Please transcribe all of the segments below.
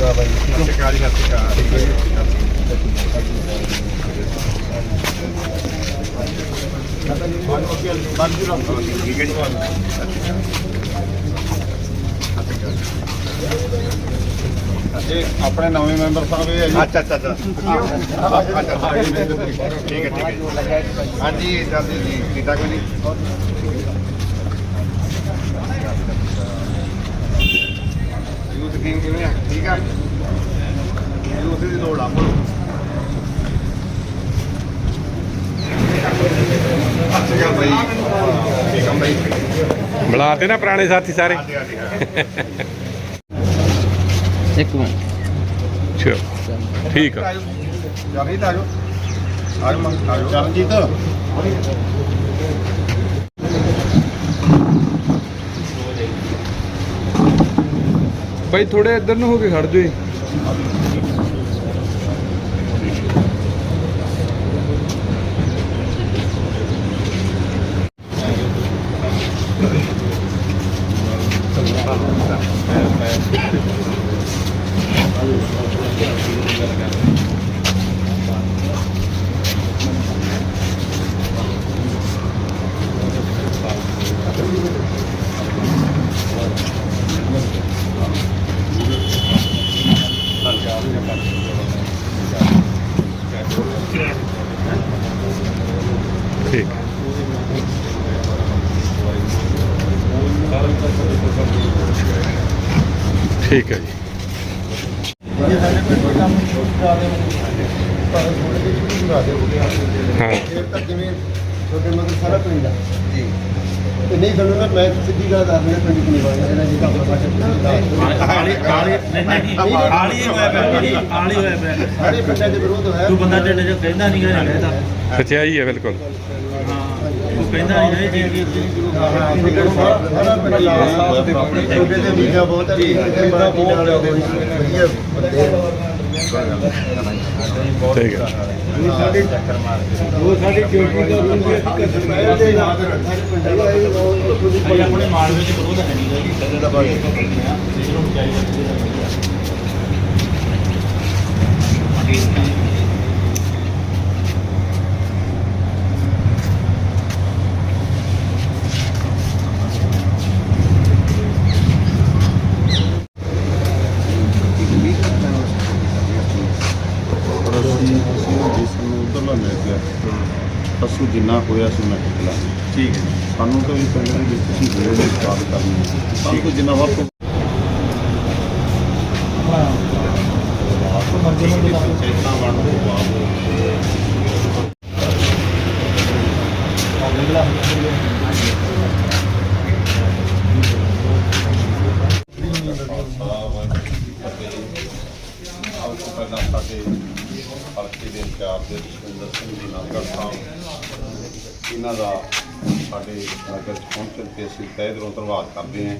ਅਕਾਲ ਬਾਈ ਸਤਿ ਸ਼੍ਰੀ ਅਕਾਲ ਜੀ, ਸਤਿ ਸ਼੍ਰੀ ਅਕਾਲ ਠੀਕ ਹੈ ਜੀ ਇਹ ਆਪਣੇ ਨਵੇਂ ਮੈਂਬਰ ਸਾਹਿਬ ਇਹ ਹੈ ਜੀ ਅੱਛਾ ਅੱਛਾ ਅੱਛਾ ਅੱਛਾ ਠੀਕ ਹੈ ਠੀਕ ਹੈ ਹਾਂਜੀ ਜਲਦੀ ਜੀ ਕੀਤਾ ਕੋਈ ਨਹੀਂ ਕਿੰਗ ਕਿਵੇਂ ਆ? ਠੀਕ ਆ? ਯੂਥ ਦੀ ਲੋੜ ਆ ਆਪਾਂ ਨੂੰ। ਅੱਛਾ ਬਾਈ ਠੀਕ ਆ ਬਾਈ। ਬੁਲਾਤੇ ਨਾ ਪੁਰਾਣੇ ਸਾਥੀ ਸਾਰੇ। ਇੱਕ ਮਿੰਟ। ਚਲੋ। ਠੀਕ ਆ। ਜਗਜੀਤ ਆਜੋ ਆਜੋ ਮੰਗ ਆਜੋ ਚਰਨਜੀਤ ਬਾਈ ਥੋੜੇ ਇੱਧਰ ਨੂੰ ਹੋ ਕੇ ਖੜ ਜਾਓ ਜੀ। ਠੀਕ ਹੈ ਜੀ। ਹਾਂ। ਫਿਰ ਤਾਂ ਜਿਵੇਂ ਤੁਹਾਡੇ ਮਗਰ ਸਾਰਾ ਪਿੰਡ ਆ ਜੀ ਤੇ ਨਹੀਂ ਸਾਨੂੰ ਨਾ ਮੈਂ ਸਿੱਧੀ ਗੱਲ ਦੱਸ ਰਿਹਾ ਪਿੰਡ ਕਿੰਨੀ ਵਾਰ ਇਹਨਾਂ ਜੀ ਕੰਮ ਪਾਛੇ ਆਲੀ ਆਲੀ ਨਹੀਂ ਨਹੀਂ ਆਲੀ ਹੋਇਆ ਪਿਆ। ਜੀ ਆਲੀ ਹੋਇਆ ਪਿਆ ਸਾਰੇ ਪਿੰਡਾਂ ਦੇ ਵਿਰੋਧ ਹੋਇਆ। ਤੂੰ ਬੰਦਾ ਢਿੱਡ ਚ ਕਹਿੰਦਾ ਨਹੀਂ ਨਹੀਂ ਕਹਿੰਦਾ। ਸੱਚਾਈ ਹੈ ਬਿਲਕੁਲ। ਹਾਂ ਕਹਿੰਦਾ ਨਹੀਂ ਜੀ ਸਾਰਾ ਪਿੰਡ ਲਾਇਆ ਛੋਟੇ ਤੇ ਮੀਡੀਆ ਬਹੁਤ ਹੈ ਤੇ ਬੜਾ ਬਹੁਤ ਵਧੀਆ ਬੰਦੇ ਆ। ਠੀਕ ਹੈ ਆਪਣੇ ਮਾਲ ਵਿੱਚ ਵਿਰੋਧ ਹੈ ਨਹੀਂ ਜੀ ਸਦਰ ਦਾ ਬਾਈ ਜਿਹਨੂੰ ਚਾਹੀਦਾ ਜਿੰਨਾ ਹੋਇਆ ਸੀ ਮੈਂ ਕਿਹਾ ਠੀਕ ਹੈ। ਸਾਨੂੰ ਤਾਂ ਵੀ ਪਿੰਡ ਦੇ ਵਿੱਚ ਅਸੀਂ ਜਿਹੜੇ ਦੇ ਕਾਲ ਕਰਨੀ ਹੈ। ਸਾਨੂੰ ਤਾਂ ਜਿੰਨਾ ਵੱਧ ਤੋਂ ਪੰਚਾਇਤਾਂ ਵੰਡ ਤੋਂ ਬਾਅਦ ਆਪ ਤੋਂ ਪਹਿਲਾਂ ਸਾਡੇ ਹਲਕੇ ਦੇ ਇੰਚਾਰਜ ਦੇ ਜਸਵਿੰਦਰ ਸਿੰਘ ਜੀ ਨਾਗਰ ਸਾਹਿਬ ਇਹਨਾਂ ਦਾ ਸਾਡੇ ਨਗਰ 'ਚ ਪਹੁੰਚਣ ਤੇ ਅਸੀਂ ਤਹਿ ਦਿਲੋਂ ਧੰਨਵਾਦ ਕਰਦੇ ਹਾਂ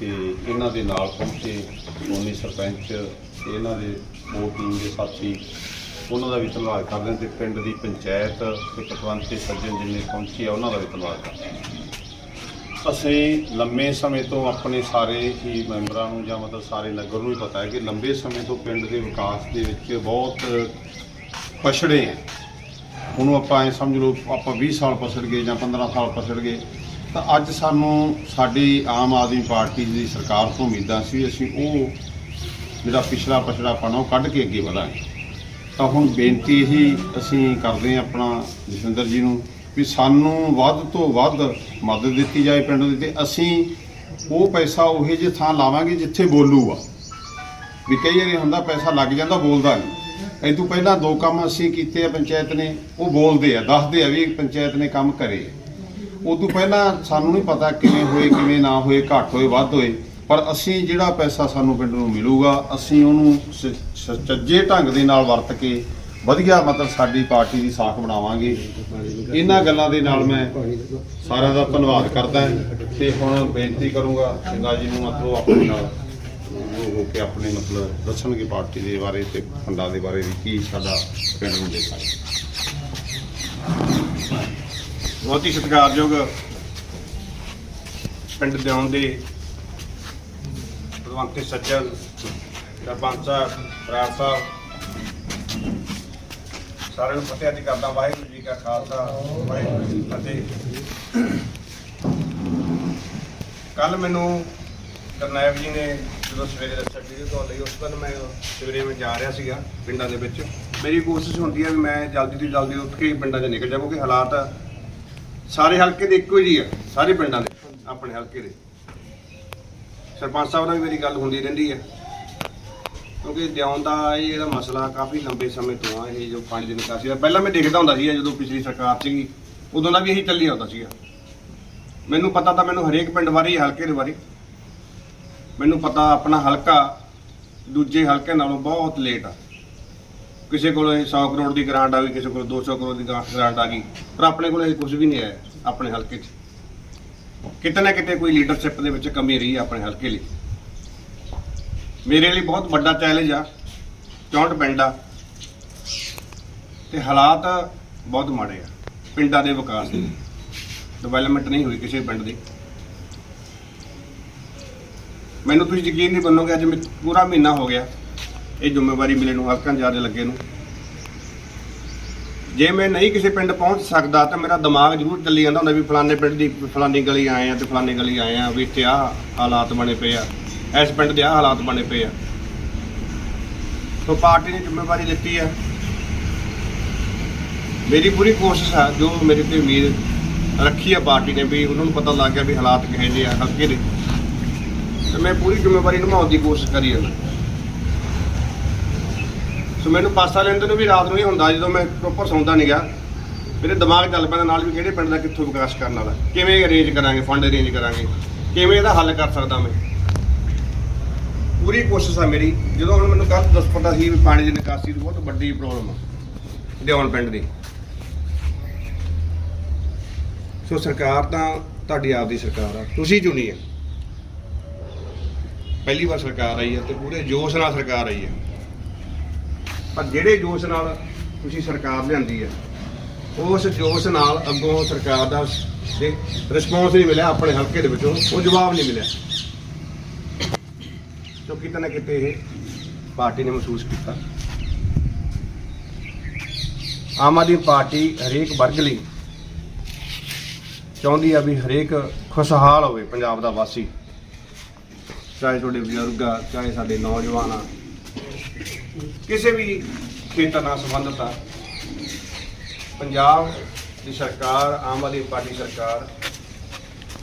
ਤੇ ਇਹਨਾਂ ਦੇ ਨਾਲ ਪਹੁੰਚੇ ਕੌਮੀ ਸਰਪੰਚ ਤੇ ਇਹਨਾਂ ਦੇ ਹੋਰ ਟੀਮ ਦੇ ਸਾਥੀ, ਉਹਨਾਂ ਦਾ ਵੀ ਧੰਨਵਾਦ ਕਰਦੇ ਹਾਂ ਤੇ ਪਿੰਡ ਦੀ ਪੰਚਾਇਤ, ਤੇ ਪਤਵੰਤ ਤੇ ਸੱਜਣ ਜਿੰਨੇ ਪਹੁੰਚੇ ਆ, ਉਹਨਾਂ ਦਾ ਵੀ ਧੰਨਵਾਦ ਕਰਦੇ ਹਾਂ। ਅਸੀਂ ਲੰਮੇ ਸਮੇਂ ਤੋਂ ਆਪਣੇ ਸਾਰੇ ਹੀ ਮੈਂਬਰਾਂ ਨੂੰ ਜਾਂ ਮਤਲਬ ਸਾਰੇ ਨਗਰ ਨੂੰ ਹੀ ਪਤਾ ਹੈ ਕਿ ਲੰਬੇ ਸਮੇਂ ਤੋਂ ਪਿੰਡ ਦੇ ਵਿਕਾਸ ਦੇ ਵਿੱਚ ਬਹੁਤ ਪਛੜੇ ਹਾਂ। ਉਹਨੂੰ ਆਪਾਂ ਐ ਸਮਝ ਲਓ ਆਪਾਂ 20 ਸਾਲ ਪਛੜ ਗਏ ਜਾਂ 15 ਸਾਲ ਪਛੜ ਗਏ, ਤਾਂ ਅੱਜ ਸਾਨੂੰ ਸਾਡੀ ਆਮ ਆਦਮੀ ਪਾਰਟੀ ਦੀ ਸਰਕਾਰ ਤੋਂ ਉਮੀਦਾਂ ਸੀ, ਅਸੀਂ ਉਹ ਜਿਹੜਾ ਪਿਛਲਾ ਪਛੜਾਪਨ ਆ ਉਹ ਕੱਢ ਕੇ ਅੱਗੇ ਵਧਾਂਗੇ। ਤਾਂ ਹੁਣ ਬੇਨਤੀ ਇਹੀ ਅਸੀਂ ਕਰਦੇ ਹਾਂ ਆਪਣਾ ਜਸਵਿੰਦਰ ਜੀ ਨੂੰ ਵੀ ਸਾਨੂੰ ਵੱਧ ਤੋਂ ਵੱਧ ਮਦਦ ਦਿੱਤੀ ਜਾਏ ਪਿੰਡ ਦੇ ਤੇ ਅਸੀਂ ਉਹ ਪੈਸਾ ਉਹੇ ਜਿਹੇ ਥਾਂ ਲਾਵਾਂਗੇ ਜਿੱਥੇ ਬੋਲੂਗਾ ਵੀ ਕਈ ਵਾਰੀ ਹੁੰਦਾ ਪੈਸਾ ਲੱਗ ਜਾਂਦਾ, ਬੋਲਦਾ ਨਹੀਂ। ਇਹ ਤੋਂ ਪਹਿਲਾਂ ਦੋ ਕੰਮ ਅਸੀਂ ਕੀਤੇ ਆ ਪੰਚਾਇਤ ਨੇ, ਉਹ ਬੋਲਦੇ ਆ, ਦੱਸਦੇ ਆ ਵੀ ਪੰਚਾਇਤ ਨੇ ਕੰਮ ਕਰੇ। ਉਦੋਂ ਪਹਿਲਾਂ ਸਾਨੂੰ ਨਹੀਂ ਪਤਾ ਕਿਵੇਂ ਹੋਏ, ਕਿਵੇਂ ਨਾ ਹੋਏ, ਘੱਟ ਹੋਏ, ਵੱਧ ਹੋਏ, ਪਰ ਅਸੀਂ ਜਿਹੜਾ ਪੈਸਾ ਸਾਨੂੰ ਪਿੰਡ ਨੂੰ ਮਿਲੂਗਾ, ਅਸੀਂ ਉਹਨੂੰ ਸ- ਸੁਚੱਜੇ ਢੰਗ ਦੇ ਨਾਲ ਵਰਤ ਕੇ ਵਧੀਆ ਮਤਲਬ ਸਾਡੀ ਪਾਰਟੀ ਦੀ ਸਾਖ ਬਣਾਵਾਂਗੇ। ਇਹਨਾਂ ਗੱਲਾਂ ਦੇ ਨਾਲ ਮੈਂ ਸਾਰਿਆਂ ਦਾ ਧੰਨਵਾਦ ਕਰਦਾ ਤੇ ਹੁਣ ਬੇਨਤੀ ਕਰੂੰਗਾ ਸਿੰਘਾ ਜੀ ਨੂੰ ਮਤਲਬ ਆਪਣੇ ਨਾਲ। ਹੋ ਕੇ ਆਪਣੇ ਮਤਲਬ ਦੱਸਣਗੇ ਪਾਰਟੀ ਦੇ ਬਾਰੇ ਤੇ ਫੰਡਾਂ ਦੇ ਬਾਰੇ ਵੀ ਕੀ ਸਾਡਾ ਪਿੰਡ ਨੂੰ ਦੇ ਸਕਦੇ ਬਹੁਤ ਹੀ ਸਤਿਕਾਰਯੋਗ ਪਿੰਡ ਦਿਉਣ ਦੇ ਭਗਵੰਤੇ ਸੱਜਣ, ਸਰਪੰਚ ਸਾਹਿਬ ਰਾਜ ਸਾਹਿਬ, ਸਾਰਿਆਂ ਨੂੰ ਫਤਿਹ ਅੱਜ ਕਰਦਾ, ਵਾਹਿਗੁਰੂ ਜੀ ਕਾ ਖਾਲਸਾ, ਵਾਹਿਗੁਰੂ ਜੀ ਫਤਿਹ। ਕੱਲ ਮੈਨੂੰ ਕਰਨਾਇਬ ਜੀ ਨੇ ਜਦੋਂ ਸਵੇਰੇ ਸੱਡੀ ਵੀਡੀਓ ਲਈ, ਉਸ ਦਿਨ ਮੈਂ ਸਵੇਰੇ ਮੈਂ ਜਾ ਰਿਹਾ ਸੀਗਾ ਪਿੰਡਾਂ ਦੇ ਵਿੱਚ, ਮੇਰੀ ਕੋਸ਼ਿਸ਼ ਹੁੰਦੀ ਹੈ ਵੀ ਮੈਂ ਜਲਦੀ ਤੋਂ ਜਲਦੀ ਉੱਠ ਕੇ ਪਿੰਡਾਂ 'ਚ ਨਿਕਲ ਜਾਵਾਂ, ਕਿਉਂਕਿ ਹਾਲਾਤ ਸਾਰੇ ਹਲਕੇ ਦੇ ਇੱਕੋ ਜਿਹੇ ਆ, ਸਾਰੇ ਪਿੰਡਾਂ ਦੇ, ਆਪਣੇ ਹਲਕੇ ਦੇ। ਸਰਪੰਚ ਸਾਹਿਬ ਨਾਲ ਵੀ ਮੇਰੀ ਗੱਲ ਹੁੰਦੀ ਰਹਿੰਦੀ ਹੈ ਕਿਉਂਕਿ ਦਿਉਣ ਦਾ ਇਹ ਇਹਦਾ ਮਸਲਾ ਕਾਫੀ ਲੰਬੇ ਸਮੇਂ ਤੋਂ ਆ, ਇਹ ਜੋ ਪੰਜ ਦਿਨ ਨਿਕਾਸੀ ਦਾ ਪਹਿਲਾਂ ਮੈਂ ਦੇਖਦਾ ਹੁੰਦਾ ਸੀ ਜਦੋਂ ਪਿਛਲੀ ਸਰਕਾਰ ਸੀਗੀ, ਉਦੋਂ ਦਾ ਵੀ ਇਹੀ ਚੱਲੀ ਆਉਂਦਾ ਸੀਗਾ। ਮੈਨੂੰ ਪਤਾ ਤਾਂ ਮੈਨੂੰ ਹਰੇਕ ਪਿੰਡ ਬਾਰੇ, ਹਲਕੇ ਦੇ ਬਾਰੇ। ਮੈਨੂੰ ਪਤਾ ਆਪਣਾ ਹਲਕਾ ਦੂਜੇ ਹਲਕੇ ਨਾਲੋਂ ਬਹੁਤ ਲੇਟ ਆ। ਕਿਸੇ ਕੋਲ ਇਹ 100 ਕਰੋੜ ਦੀ ਗ੍ਰਾਂਟ ਆ ਗਈ, ਕਿਸੇ ਕੋਲ 200 ਕਰੋੜ ਦੀ ਗ੍ਰਾਂਟ ਆ ਗਈ। ਪਰ ਆਪਣੇ ਕੋਲ ਇਹ ਕੁਝ ਵੀ ਨਹੀਂ ਆਇਆ ਆਪਣੇ ਹਲਕੇ 'ਚ। ਕਿਤੇ ਨਾ ਕਿਤੇ ਕੋਈ ਲੀਡਰਸ਼ਿਪ ਦੇ ਵਿੱਚ ਕਮੀ ਰਹੀ ਆਪਣੇ ਹਲਕੇ ਲਈ। ਮੇਰੇ ਲਈ ਬਹੁਤ ਵੱਡਾ ਚੈਲੰਜ ਆ 64 ਪਿੰਡ ਆ। ਤੇ ਹਾਲਾਤ ਬਹੁਤ ਮਾੜੇ ਆ, ਪਿੰਡਾਂ ਦੇ ਵਿਕਾਸ ਦੇ। ਡਿਵੈਲਪਮੈਂਟ ਨਹੀਂ ਹੋਈ ਕਿਸੇ ਪਿੰਡ ਦੀ। ਮੈਨੂੰ ਤੁਸੀਂ ਯਕੀਨ ਨਹੀਂ ਮੰਨੋਗੇ ਅੱਜ ਮੈਂ ਪੂਰਾ ਮਹੀਨਾ ਹੋ ਗਿਆ ਇਹ ਜ਼ਿੰਮੇਵਾਰੀ ਮਿਲੇ ਨੂੰ ਹਲਕਾ ਇੰਚਾਰਜ ਲੱਗੇ ਨੂੰ। ਜੇ ਮੈਂ ਨਹੀਂ ਕਿਸੇ ਪਿੰਡ ਪਹੁੰਚ ਸਕਦਾ, ਤਾਂ ਮੇਰਾ ਦਿਮਾਗ ਜ਼ਰੂਰ ਚੱਲੀ ਜਾਂਦਾ ਹੁੰਦਾ ਵੀ ਫਲਾਣੇ ਪਿੰਡ ਦੀ ਫਲਾਣੀ ਗਲੀ ਆਏ ਆ ਤੇ ਫਲਾਣੀ ਗਲੀ ਆਏ ਆ, ਵੀ ਇੱਥੇ ਆਹ ਹਾਲਾਤ ਬਣੇ ਪਏ ਆ, ਇਸ ਪਿੰਡ ਦੇ ਆਹ ਹਾਲਾਤ ਬਣੇ ਪਏ ਆ। ਸੋ ਪਾਰਟੀ ਨੇ ਜ਼ਿੰਮੇਵਾਰੀ ਲਿੱਤੀ ਆ। ਮੇਰੀ ਪੂਰੀ ਕੋਸ਼ਿਸ਼ ਆ, ਜੋ ਮੇਰੇ ਤੇ ਉਮੀਦ ਰੱਖੀ ਆ ਪਾਰਟੀ ਨੇ ਵੀ, ਉਹਨਾਂ ਨੂੰ ਪਤਾ ਲੱਗ ਗਿਆ ਵੀ ਹਾਲਾਤ ਕਿਹੋ ਜਿਹੇ ਆ ਹਲਕੇ ਦੇ ਤੇ ਮੈਂ ਪੂਰੀ ਜ਼ਿੰਮੇਵਾਰੀ ਨਿਭਾਉਣ ਦੀ ਕੋਸ਼ਿਸ਼ ਕਰੀ ਆ। ਸੋ ਮੈਨੂੰ ਪਾਸਾ ਲੈਣ ਨੂੰ ਵੀ ਰਾਤ ਨੂੰ ਹੀ ਹੁੰਦਾ, ਜਦੋਂ ਮੈਂ ਪ੍ਰੋਪਰ ਸੌਂਦਾ ਨਹੀਂ ਗਿਆ ਮੇਰੇ ਦਿਮਾਗ ਚੱਲ ਪੈਂਦਾ ਨਾਲ ਵੀ ਕਿਹੜੇ ਪਿੰਡ ਦਾ ਕਿੱਥੋਂ ਵਿਕਾਸ ਕਰਨ ਵਾਲਾ। ਕਿਵੇਂ ਅਰੇਂਜ ਕਰਾਂਗੇ ਫੰਡ ਅਰੇਂਜ ਕਰਾਂਗੇ, ਕਿਵੇਂ ਇਹਦਾ ਹੱਲ ਕਰ ਸਕਦਾ ਮੈਂ? ਪੂਰੀ ਕੋਸ਼ਿਸ਼ ਆ ਮੇਰੀ। ਜਦੋਂ ਹੁਣ ਮੈਨੂੰ ਕੱਲ ਦੱਸ ਪਤਾ ਸੀ ਵੀ ਪਾਣੀ ਦੀ ਨਿਕਾਸੀ ਦੀ ਬਹੁਤ ਵੱਡੀ ਪ੍ਰੋਬਲਮ ਆ ਦਿਉਣ ਪਿੰਡ ਦੀ। ਸੋ ਸਰਕਾਰ ਤਾਂ ਤੁਹਾਡੀ ਆਪਦੀ ਸਰਕਾਰ ਆ, ਤੁਸੀਂ ਚੁਣੀ ਆ। ਪਹਿਲੀ ਵਾਰ ਸਰਕਾਰ ਆਈ ਹੈ ਤੇ ਪੂਰੇ ਜੋਸ਼ ਨਾਲ ਸਰਕਾਰ ਆਈ ਹੈ। ਪਰ ਜਿਹੜੇ ਜੋਸ਼ ਨਾਲ ਤੁਸੀਂ ਸਰਕਾਰ ਲਿਆਂਦੀ ਹੈ, ਉਸ ਜੋਸ਼ ਨਾਲ ਅੱਗੋਂ ਸਰਕਾਰ ਦਾ ਰਿਸਪੌਂਸ ਨਹੀਂ ਮਿਲਿਆ, ਆਪਣੇ ਹਲਕੇ ਦੇ ਵਿੱਚੋਂ ਉਹ ਜਵਾਬ ਨਹੀਂ ਮਿਲਿਆ। ਸੋ ਕਿਤੇ ਨਾ ਕਿਤੇ ਇਹ ਪਾਰਟੀ ਨੇ ਮਹਿਸੂਸ ਕੀਤਾ। ਆਮ ਆਦਮੀ ਪਾਰਟੀ ਹਰੇਕ ਵਰਗ ਲਈ ਚਾਹੁੰਦੀ ਆ ਵੀ ਹਰੇਕ ਖੁਸ਼ਹਾਲ ਹੋਵੇ ਪੰਜਾਬ ਦਾ ਵਾਸੀ। ਚਾਹੇ ਤੁਹਾਡੇ ਬਜ਼ੁਰਗ ਆ, ਚਾਹੇ ਸਾਡੇ ਨੌਜਵਾਨ ਆ। ਕਿਸੇ ਵੀ ਖੇਤਰ ਨਾਲ ਸੰਬੰਧਿਤ ਆ, ਪੰਜਾਬ ਦੀ ਸਰਕਾਰ, ਆਮ ਆਦਮੀ ਪਾਰਟੀ ਸਰਕਾਰ,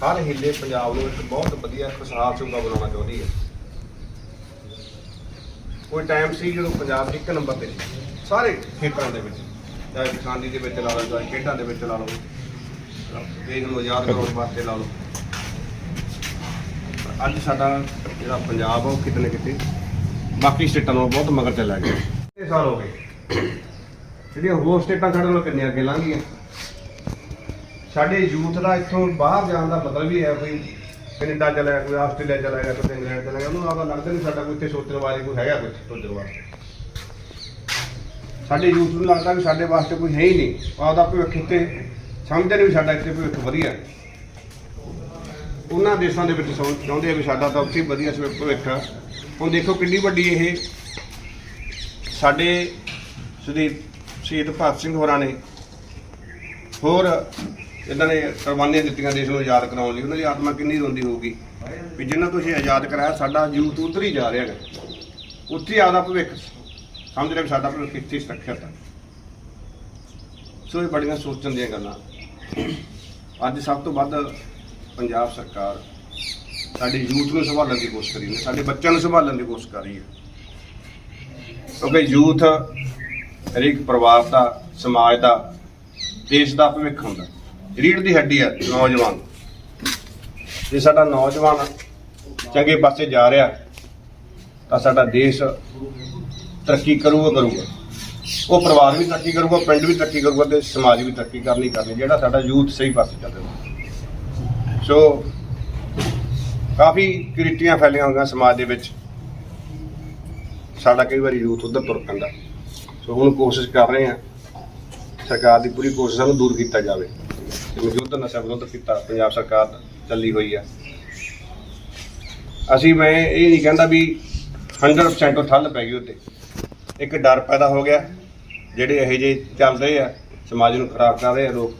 ਹਰ ਹਿੱਲੇ ਪੰਜਾਬ ਨੂੰ ਇੱਕ ਬਹੁਤ ਵਧੀਆ ਖੁਸ਼ਹਾਲ ਸੂਬਾ ਬਣਾਉਣਾ ਚਾਹੁੰਦੀ ਹੈ। ਕੋਈ ਟਾਈਮ ਸੀ ਜਦੋਂ ਪੰਜਾਬ ਇੱਕ ਨੰਬਰ ਤੇ ਸੀ, ਸਾਰੇ ਖੇਤਰਾਂ ਦੇ ਵਿੱਚ, ਚਾਹੇ ਕਿਸਾਨੀ ਦੇ ਵਿੱਚ ਲਾ ਲਓ, ਚਾਹੇ ਖੇਡਾਂ ਦੇ ਵਿੱਚ ਲਾ ਲਓ। ਦੇਸ਼ ਨੂੰ ਆਜ਼ਾਦ ਕਰਾਉਣ ਵਾਸਤੇ ਲਾ ਲਓ। ਅੱਜ ਸਾਡਾ ਜਿਹੜਾ ਪੰਜਾਬ ਆ ਉਹ ਕਿਤੇ ਨਾ ਕਿਤੇ ਬਾਕੀ ਸਟੇਟਾਂ ਨਾਲੋਂ ਬਹੁਤ ਮਗਰ ਚੱਲਿਆ ਗਿਆ। ਇਹ ਸਾਲ ਹੋ ਗਏ। ਜਿਹੜੀਆਂ ਹੋਰ ਸਟੇਟਾਂ ਸਾਡੇ ਨਾਲੋਂ ਕਿੰਨੀਆਂ ਅੱਗੇ ਲੰਘ ਗਈਆਂ। ਸਾਡੇ ਯੂਥ ਦਾ ਇੱਥੋਂ ਬਾਹਰ ਜਾਣ ਦਾ ਮਤਲਬ ਵੀ ਹੈ ਕੋਈ ਕੈਨੇਡਾ ਚਲਾ ਗਿਆ, ਕੋਈ ਆਸਟ੍ਰੇਲੀਆ ਚਲਾ ਗਿਆ, ਕੋਈ ਇੰਗਲੈਂਡ ਚਲਾ ਗਿਆ, ਉਹਨੂੰ ਆਪਦਾ ਲੱਗਦਾ ਨਹੀਂ ਸਾਡਾ ਕੋਈ ਇੱਥੇ ਸੋਚਣ ਵਾਲੀ ਕੋਈ ਹੈਗਾ ਕੁਝ ਸੋਚਣ ਵਾਸਤੇ ਸਾਡੇ ਯੂਥ ਨੂੰ ਲੱਗਦਾ ਵੀ ਸਾਡੇ ਵਾਸਤੇ ਕੋਈ ਹੈ ਹੀ ਨਹੀਂ। ਆਪਦਾ ਭਵਿੱਖ ਇੱਥੇ ਸਮਝਦੇ ਨਹੀਂ ਵੀ ਸਾਡਾ ਇੱਥੇ ਭਵਿੱਖ ਵਧੀਆ। ਹੈ ਉਹਨਾਂ ਦੇਸ਼ਾਂ ਦੇ ਵਿੱਚ ਸੌਂ- ਚਾਹੁੰਦੇ ਆ ਵੀ ਸਾਡਾ ਤਾਂ ਉੱਥੇ ਹੀ ਵਧੀਆ ਸਵੇ ਭਵਿੱਖ ਆ। ਹੁਣ ਦੇਖੋ ਕਿੰਨੀ ਵੱਡੀ ਇਹ ਸਾਡੇ ਸ਼ਹੀਦ ਸ਼ਹੀਦ ਭਗਤ ਸਿੰਘ ਹੋਰਾਂ ਨੇ ਹੋਰ ਇਹਨਾਂ ਨੇ ਕੁਰਬਾਨੀਆਂ ਦਿੱਤੀਆਂ ਦੇਸ਼ ਨੂੰ ਆਜ਼ਾਦ ਕਰਾਉਣ ਲਈ। ਉਹਨਾਂ ਦੀ ਆਤਮਾ ਕਿੰਨੀ ਰੋਂਦੀ ਹੋਊਗੀ ਵੀ ਜਿਨ੍ਹਾਂ ਤੋਂ ਅਸੀਂ ਆਜ਼ਾਦ ਕਰਾਇਆ, ਸਾਡਾ ਯੂਥ ਉੱਧਰ ਹੀ ਜਾ ਰਿਹਾ ਹੈ ਉੱਥੇ ਹੀ ਆਪਦਾ ਭਵਿੱਖ ਸਮਝ ਰਿਹਾ ਵੀ ਸਾਡਾ ਭਵਿੱਖ ਇੱਥੇ ਸੁਰੱਖਿਅਤ ਹੈ ਸੋ ਇਹ ਬੜੀਆਂ ਸੋਚਣ ਦੀਆਂ ਗੱਲਾਂ। ਅੱਜ ਸਭ ਤੋਂ ਵੱਧ ਪੰਜਾਬ ਸਰਕਾਰ ਸਾਡੇ ਯੂਥ ਨੂੰ ਸੰਭਾਲਣ ਦੀ ਕੋਸ਼ਿਸ਼ ਕਰੀ ਰਹੀ ਹੈ, ਸਾਡੇ ਬੱਚਿਆਂ ਨੂੰ ਸੰਭਾਲਣ ਦੀ ਕੋਸ਼ਿਸ਼ ਕਰ ਰਹੀ ਹੈ। ਕਿਉਂਕਿ ਯੂਥ ਹਰੇਕ ਪਰਿਵਾਰ ਦਾ, ਸਮਾਜ ਦਾ, ਦੇਸ਼ ਦਾ ਭਵਿੱਖ ਹੁੰਦਾ। ਰੀੜ ਦੀ ਹੱਡੀ ਹੈ ਨੌਜਵਾਨ। ਜੇ ਸਾਡਾ ਨੌਜਵਾਨ ਚੰਗੇ ਪਾਸੇ ਜਾ ਰਿਹਾ, ਤਾਂ ਸਾਡਾ ਦੇਸ਼ ਤਰੱਕੀ ਕਰੂਗਾ ਕਰੂਗਾ। ਉਹ ਪਰਿਵਾਰ ਵੀ ਤਰੱਕੀ ਕਰੂਗਾ, ਪਿੰਡ ਵੀ ਤਰੱਕੀ ਕਰੂਗਾ ਤੇ ਸਮਾਜ ਵੀ ਤਰੱਕੀ ਕਰਨੀ ਕਰਨੀ, ਜਿਹੜਾ ਸਾਡਾ ਯੂਥ ਸਹੀ ਪਾਸੇ ਚੱਲ ਰਿਹਾ। ਸੋ ਕਾਫੀ ਕੁਰੀਤੀਆਂ ਫੈਲੀਆਂ ਹੋਈਆਂ ਸਮਾਜ ਦੇ ਵਿੱਚ। ਸਾਡਾ ਕਈ ਵਾਰੀ ਯੂਥ ਉਧਰ ਤੁਰ ਪੈਂਦਾ। ਸੋ ਹੁਣ ਕੋਸ਼ਿਸ਼ ਕਰ ਰਹੇ ਹਾਂ ਸਰਕਾਰ ਦੀ ਪੂਰੀ ਕੋਸ਼ਿਸ਼ ਨੂੰ ਦੂਰ ਕੀਤਾ ਜਾਵੇ। ਜਿਵੇਂ ਯੁੱਧ ਨਸ਼ਾ ਵਿਰੁੱਧ ਕੀਤਾ, ਪੰਜਾਬ ਸਰਕਾਰ ਚੱਲੀ ਹੋਈ ਆ। ਅਸੀਂ ਮੈਂ ਇਹ ਨਹੀਂ ਕਹਿੰਦਾ ਵੀ 100% ਉਹ ਠੱਲ ਪੈ ਗਈ ਉੱਤੇ। ਇੱਕ ਡਰ ਪੈਦਾ ਹੋ ਗਿਆ, ਜਿਹੜੇ ਇਹੋ ਜਿਹੇ ਚੱਲ ਰਹੇ ਆ, ਸਮਾਜ ਨੂੰ ਖਰਾਬ ਕਰ ਰਹੇ ਆ ਲੋਕ।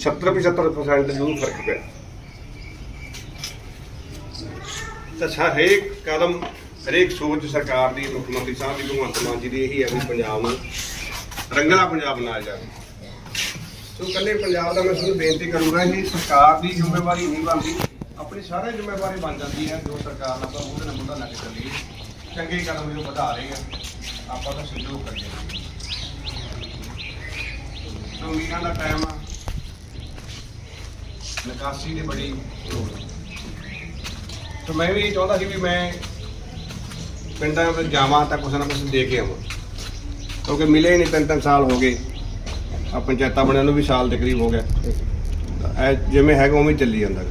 70 75% ਜ਼ਰੂਰ ਫ਼ਰਕ ਪਿਆ। ਤਾਂ ਸਾ- ਹਰੇਕ ਕਦਮ, ਹਰੇਕ ਸੋਚ ਸਰਕਾਰ ਦੀ, ਮੁੱਖ ਮੰਤਰੀ ਸਾਹਿਬ ਦੀ, ਭਗਵੰਤ ਮਾਨ ਜੀ ਦੀ ਇਹੀ ਹੈ ਵੀ ਪੰਜਾਬ ਨੂੰ ਰੰਗਲਾ ਪੰਜਾਬ ਬਣਾਇਆ ਜਾਵੇ। ਸੋ ਕੱਲੇ ਪੰਜਾਬ ਦਾ ਮੈਂ ਤੁਹਾਨੂੰ ਬੇਨਤੀ ਕਰੂੰਗਾ, ਇਹ ਸਰਕਾਰ ਦੀ ਜ਼ਿੰਮੇਵਾਰੀ ਨਹੀਂ ਬਣਦੀ। ਆਪਣੀ ਸਾਰੇ ਜ਼ਿੰਮੇਵਾਰੀ ਬਣ ਜਾਂਦੀ ਹੈ, ਜੋ ਸਰਕਾਰ ਨਾਲ ਆਪਾਂ ਉਹਦੇ ਨਾਲ ਮੁੱਦਾ ਲੱਗ ਚੱਲੀਏ। ਚੰਗੇ ਕਦਮ ਜੋ ਵਧਾ ਰਹੇ ਆ ਆਪਾਂ ਦਾ ਸਹਿਯੋਗ ਕਰੀਏ। ਸੋ ਮੀਆਂ ਦਾ ਟਾਈਮ ਆ। ਨਿਕਾਸੀ ਦੀ ਬੜੀ ਲੋੜ ਹੈ। ਸੋ ਮੈਂ ਵੀ ਇਹ ਚਾਹੁੰਦਾ ਸੀ ਵੀ ਮੈਂ ਪਿੰਡਾਂ ਵਿੱਚ ਜਾਵਾਂ ਤਾਂ ਕੁਛ ਨਾ ਕੁਛ ਦੇ ਕੇ ਆਵਾਂ। ਕਿਉਂਕਿ ਮਿਲੇ ਹੀ ਨਹੀਂ, ਤਿੰਨ ਤਿੰਨ ਸਾਲ ਹੋ ਗਏ। ਆ ਪੰਚਾਇਤਾਂ ਬਣਿਆ ਨੂੰ ਵੀ ਸਾਲ ਦੇ ਕਰੀਬ ਹੋ ਗਿਆ। ਤਾਂ ਇਹ ਜਿਵੇਂ ਹੈਗਾ ਉਵੇਂ ਹੀ ਚੱਲੀ ਜਾਂਦਾ।